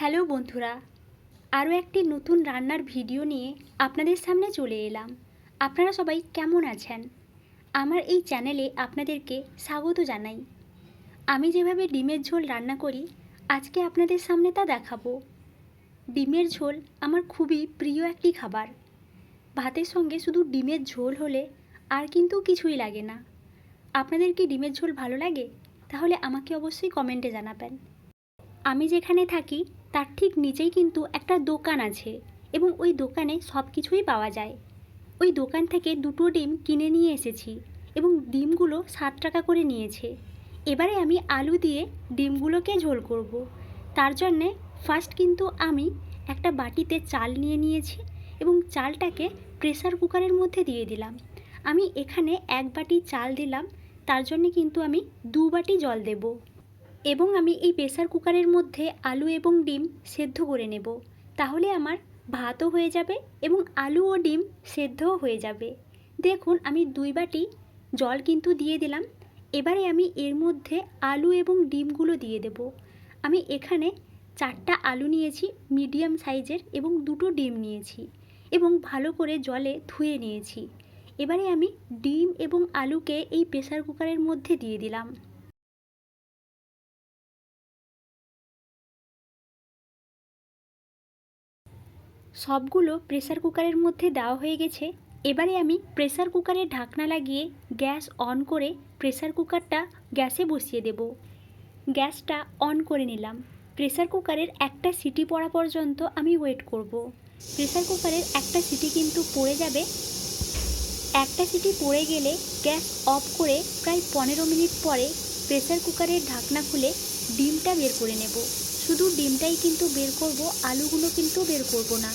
Hello বন্ধুরা, আরও একটি নতুন রান্নার ভিডিও নিয়ে আপনাদের সামনে চলে এলাম। আপনারা সবাই কেমন আছেন? আমার এই চ্যানেলে আপনাদেরকে স্বাগত জানাই। আমি যেভাবে ডিমের ঝোল রান্না করি, আজকে আপনাদের সামনে তা দেখাবো। ডিমের ঝোল আমার খুবই প্রিয় একটি খাবার। ভাতের সঙ্গে শুধু ডিমের ঝোল হলে আর কিন্তু কিছুই লাগে না। আপনাদের কি ডিমের ঝোল ভালো লাগে? তাহলে আমাকে অবশ্যই কমেন্টে জানাবেন। আমি যেখানে থাকি তার ঠিক নিচেই কিন্তু একটা দোকান আছে এবং ওই দোকানে সব কিছুই পাওয়া যায়। ওই দোকান থেকে দুটো ডিম কিনে নিয়ে এসেছি এবং ডিমগুলো সাত টাকা করে নিয়েছে। এবারে আমি আলু দিয়ে ডিমগুলোকে ঝোল করব। তার জন্যে ফার্স্ট কিন্তু আমি একটা বাটিতে চাল নিয়ে নিয়েছি এবং চালটাকে প্রেসার কুকারের মধ্যে দিয়ে দিলাম। আমি এখানে এক বাটি চাল দিলাম, তার জন্যে কিন্তু আমি দু বাটি জল দেবো। এবং আমি এই প্রেসার কুকারের মধ্যে আলু এবং ডিম সেদ্ধ করে নেব। তাহলে আমার ভাতও হয়ে যাবে এবং আলু ও ডিম সেদ্ধও হয়ে যাবে। দেখুন, আমি দুই বাটি জল কিন্তু দিয়ে দিলাম। এবারে আমি এর মধ্যে আলু এবং ডিমগুলো দিয়ে দেব। আমি এখানে চারটা আলু নিয়েছি, মিডিয়াম সাইজের, এবং দুটো ডিম নিয়েছি এবং ভালো করে জলে ধুয়ে নিয়েছি। এবারে আমি ডিম এবং আলুকে এই প্রেসার কুকারের মধ্যে দিয়ে দিলাম। সবগুলো প্রেসার কুকারের মধ্যে দেওয়া হয়ে গেছে। এবারে আমি প্রেসার কুকারে ঢাকনা লাগিয়ে গ্যাস অন করে প্রেসার কুকারটা গ্যাসে বসিয়ে দেব। গ্যাসটা অন করে নিলাম। প্রেসার কুকারের একটা সিটি পড়া পর্যন্ত আমি ওয়েট করব। প্রেসার কুকারের একটা সিটি কিন্তু পড়ে যাবে। একটা সিটি পড়ে গেলে গ্যাস অফ করে প্রায় পনেরো মিনিট পরে প্রেসার কুকারের ঢাকনা খুলে ডিমটা বের করে নেব। শুধু ডিমটাই কিন্তু বের করব, আলুগুলো কিন্তু বের করব না।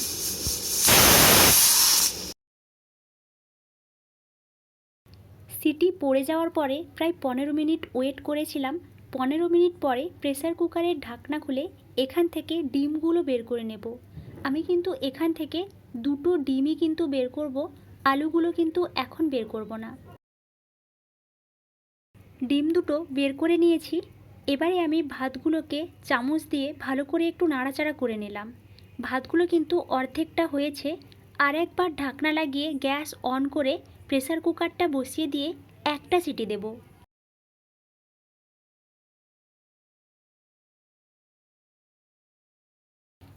সিটি পড়ে যাওয়ার পরে প্রায় পনেরো মিনিট ওয়েট করেছিলাম। পনেরো মিনিট পরে প্রেসার কুকারের ঢাকনা খুলে এখান থেকে ডিমগুলো বের করে নেব। আমি কিন্তু এখান থেকে দুটো ডিমই কিন্তু বের করব, আলুগুলো কিন্তু এখন বের করব না। ডিম দুটো বের করে নিয়েছি এবারে আমি ভাতগুলোকে চামচ দিয়ে ভালো করে একটু নাড়াচাড়া করে নিলাম। ভাতগুলো কিন্তু অর্ধেকটা হয়েছে। আর একবার ঢাকনা লাগিয়ে গ্যাস অন করে প্রেসার কুকারটা বসিয়ে দিয়ে একটা সিটি দেব।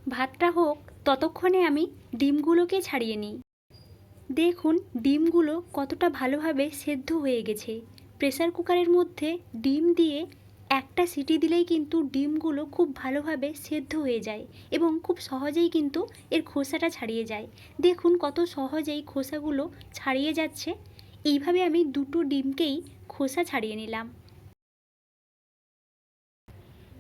ভাতটা হোক, ততক্ষণে আমি ডিমগুলোকে ছাড়িয়ে নিই। দেখুন, ডিমগুলো কতটা ভালোভাবে সেদ্ধ হয়ে গেছে। প্রেসার কুকারের মধ্যে ডিম দিয়ে একটা সিটি দিলেই কিন্তু ডিমগুলো খুব ভালোভাবে সেদ্ধ হয়ে যায় এবং খুব সহজেই কিন্তু এর খোসাটা ছাড়িয়ে যায়। দেখুন কত সহজেই খোসাগুলো ছাড়িয়ে যাচ্ছে। এইভাবে আমি দুটো ডিমকেই খোসা ছাড়িয়ে নিলাম।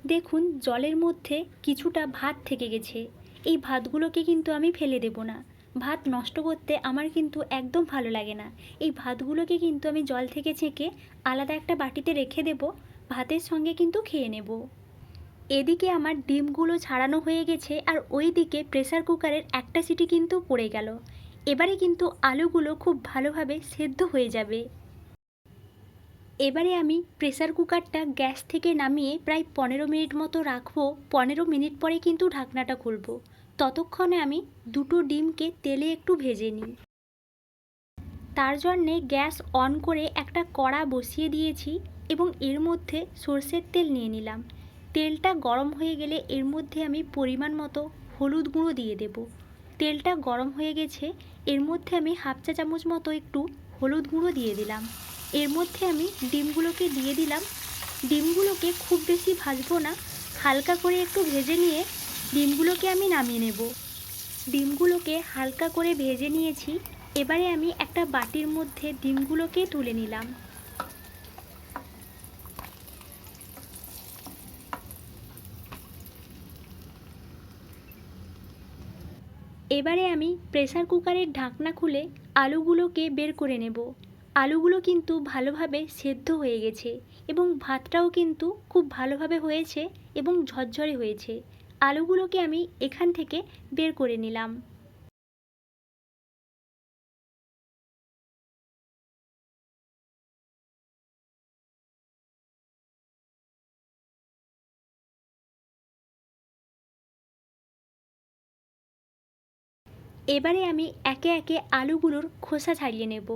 দেখুন জলের মধ্যে কিছুটা ভাত থেকে গেছে। এই ভাতগুলোকে কিন্তু আমি ফেলে দেব না। ভাত নষ্ট করতে আমার কিন্তু একদম ভালো লাগে না। এই ভাতগুলোকে কিন্তু আমি জল থেকে ছেঁকে আলাদা একটা বাটিতে রেখে দেব। ভাতের সঙ্গে কিন্তু খেয়ে নেব। এদিকে আমার ডিমগুলো ছাড়ানো হয়ে গেছে আর ওই দিকে প্রেসার কুকারের একটা সিটি কিন্তু পড়ে গেল। এবারে কিন্তু আলুগুলো খুব ভালোভাবে সেদ্ধ হয়ে যাবে। এবারে আমি প্রেসার কুকারটা গ্যাস থেকে নামিয়ে প্রায় পনেরো মিনিট মতো রাখব। পনেরো মিনিট পরে কিন্তু ঢাকনাটা খুলবো। ততক্ষণে আমি দুটো ডিমকে তেলে একটু ভেজে নিই। তার জন্যে গ্যাস অন করে একটা কড়া বসিয়ে দিয়েছি। এবং এর মধ্যে সর্ষের তেল নিয়ে নিলাম। তেলটা গরম হয়ে গেলে এর মধ্যে আমি পরিমাণ মতো হলুদ গুঁড়ো দিয়ে দেব। তেলটা গরম হয়ে গেছে, এর মধ্যে আমি হাফ চা চামচ মতো একটু হলুদ গুঁড়ো দিয়ে দিলাম। এর মধ্যে আমি ডিমগুলোকে দিয়ে দিলাম। ডিমগুলোকে খুব বেশি ভাজবো না, হালকা করে একটু ভেজে নিয়ে ডিমগুলোকে আমি নামিয়ে নেব। ডিমগুলোকে হালকা করে ভেজে নিয়েছি। এবারে আমি একটা বাটির মধ্যে ডিমগুলোকে তুলে নিলাম। এবারে আমি প্রেসার কুকারের ঢাকনা খুলে আলুগুলোকে বের করে নেব। আলুগুলো কিন্তু ভালোভাবে সেদ্ধ হয়ে গেছে এবং ভাতটাও কিন্তু খুব ভালোভাবে হয়েছে এবং ঝরঝরে হয়েছে। আলুগুলোকে আমি এখান থেকে বের করে নিলাম। এবারে আমি একে একে আলুগুলোর খোসা ছাড়িয়ে নেব।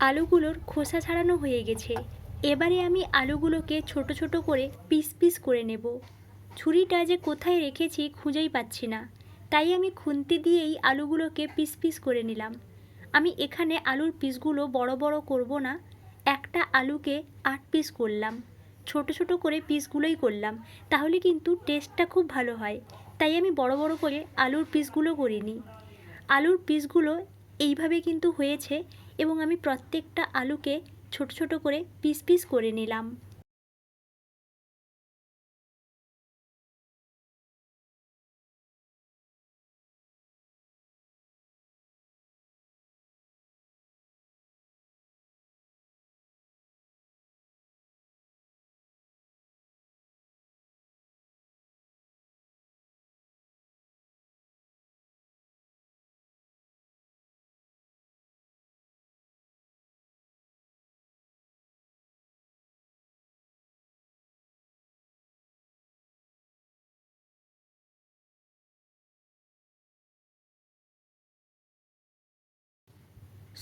আলুগুলোর খোসা ছাড়ানো হয়ে গেছে। এবারে আমি আলুগুলোকে ছোট ছোট করে পিস পিস করে নেব। ছুরিটা যে কোথায় রেখেছি খুঁজেই পাচ্ছি না। তাই আমি খুন্তি দিয়েই আলুগুলোকে পিস পিস করে নিলাম। আমি এখানে আলুর পিসগুলো বড় বড় করব না। একটা আলুকে আট পিস করলাম। ছোট ছোট করে পিসগুলোই করলাম। তাহলে কিন্তু টেস্টটা খুব ভালো হয়। তাই আমি বড় বড় করে আলুর পিসগুলো করিনি। আলুর পিসগুলো এইভাবে কিন্তু হয়েছে এবং আমি প্রত্যেকটা আলুকে ছোট ছোট করে পিস পিস করে নিলাম।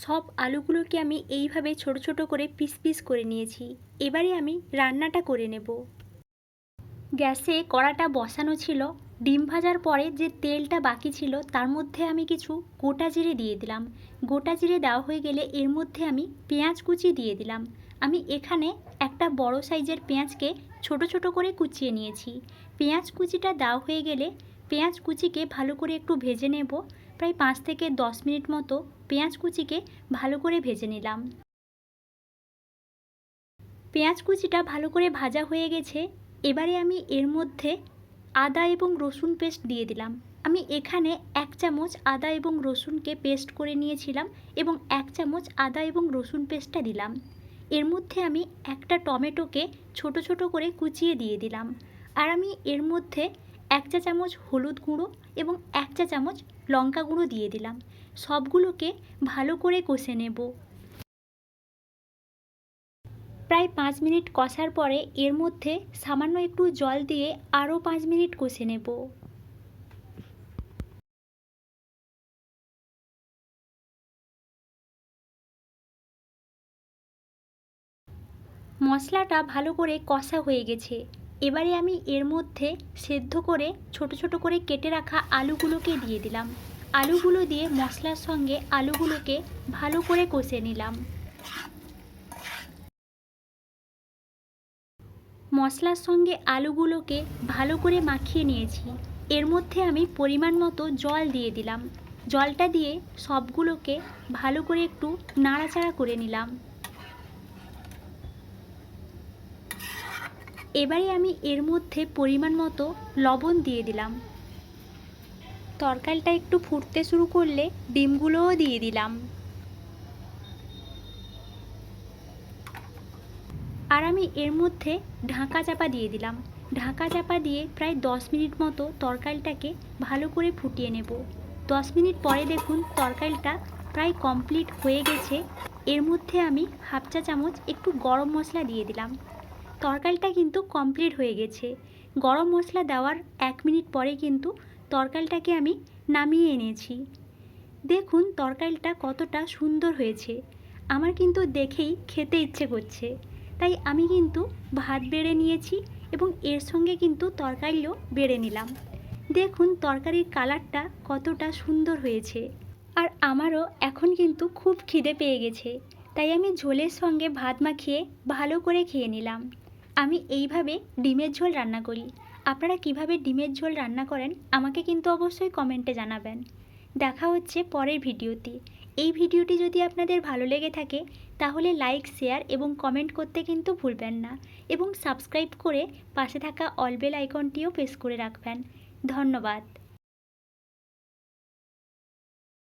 সব আলুগুলোকে আমি এইভাবে ছোট ছোট করে পিস পিস করে নিয়েছি। এবারে আমি রান্নাটা করে নেব। গ্যাসে কড়াটা বসানো ছিল। ডিম ভাজার পরে যে তেলটা বাকি ছিল, তার মধ্যে আমি কিছু গোটা জিরে দিয়ে দিলাম। গোটা জিরে দেওয়া হয়ে গেলে এর মধ্যে আমি পেঁয়াজ কুচি দিয়ে দিলাম। আমি এখানে একটা বড় সাইজের পেঁয়াজকে ছোট ছোট করে কুচিয়ে নিয়েছি। পেঁয়াজ কুচিটা দেওয়া হয়ে গেলে পেঁয়াজ কুচিকে ভালো করে একটু ভেজে নেব। প্রায় পাঁচ থেকে দশ মিনিট মতো পেঁয়াজ কুচিকে ভালো করে ভেজে নিলাম। পেঁয়াজ কুচিটা ভালো করে ভাজা হয়ে গেছে, এবারে আমি এর মধ্যে আদা এবং রসুন পেস্ট দিয়ে দিলাম। আমি এখানে এক চামচ আদা এবং রসুনকে পেস্ট করে নিয়েছিলাম এবং এক চামচ আদা এবং রসুন পেস্টটা দিলাম। এর মধ্যে আমি একটা টমেটোকে ছোট ছোট করে কুচিয়ে দিয়ে দিলাম। আর আমি এর মধ্যে এক চা চামচ হলুদ গুঁড়ো এবং এক চা চামচ লঙ্কা গুঁড়ো দিয়ে দিলাম। সবগুলোকে ভালো করে কষে নেব। প্রায় পাঁচ মিনিট কষার পরে এর মধ্যে সামান্য একটু জল দিয়ে আরও পাঁচ মিনিট কষে নেব। মশলাটা ভালো করে কষা হয়ে গেছে। এবারে আমি এর মধ্যে সেদ্ধ করে, ছোট ছোট করে কেটে রাখা আলুগুলোকে দিয়ে দিলাম। আলুগুলো দিয়ে মশলার সঙ্গে আলুগুলোকে ভালো করে কষে নিলাম। মশলার সঙ্গে আলুগুলোকে ভালো করে মাখিয়ে নিয়েছি। এর মধ্যে আমি পরিমাণ মতো জল দিয়ে দিলাম। জলটা দিয়ে সবগুলোকে ভালো করে একটু নাড়াচাড়া করে নিলাম। এবারে আমি এর মধ্যে পরিমাণ মতো লবণ দিয়ে দিলাম। তরকারিটা একটু ফুটতে শুরু করলে ডিমগুলোও দিয়ে দিলাম। আর আমি এর মধ্যে ঢাকা চাপা দিয়ে দিলাম। ঢাকা চাপা দিয়ে প্রায় দশ মিনিট মতো তরকারিটাকে ভালো করে ফুটিয়ে নেব। দশ মিনিট পরে দেখুন তরকারিটা প্রায় কমপ্লিট হয়ে গেছে। এর মধ্যে আমি হাফ চা চামচ একটু গরম মশলা দিয়ে দিলাম। তরকারিটা কিন্তু কমপ্লিট হয়ে গেছে। গরম মশলা দেওয়ার এক মিনিট পরে কিন্তু তরকারিটাকে আমি নামিয়ে এনেছি। দেখুন তরকারিটা কতটা সুন্দর হয়েছে। আমার কিন্তু দেখেই খেতে ইচ্ছে করছে। তাই আমি কিন্তু ভাত বেড়ে নিয়েছি এবং এর সঙ্গে কিন্তু তরকারিও বেড়ে নিলাম। দেখুন তরকারির কালারটা কতটা সুন্দর হয়েছে। আর আমারও এখন কিন্তু খুব খিদে পেয়ে গেছে। তাই আমি ঝোলের সঙ্গে ভাত মাখিয়ে ভালো করে খেয়ে নিলাম। আমি এইভাবে ডিমের ঝোল রান্না করি। আপনারা কীভাবে ডিমের ঝোল রান্না করেন, আমাকে কিন্তু অবশ্যই কমেন্টে জানাবেন। দেখা হচ্ছে পরের ভিডিওতে। এই ভিডিওটি যদি আপনাদের ভালো লেগে থাকে, তাহলে লাইক, শেয়ার এবং কমেন্ট করতে কিন্তু ভুলবেন না এবং সাবস্ক্রাইব করে পাশে থাকা অলবেল আইকনটিও প্রেস করে রাখবেন। ধন্যবাদ।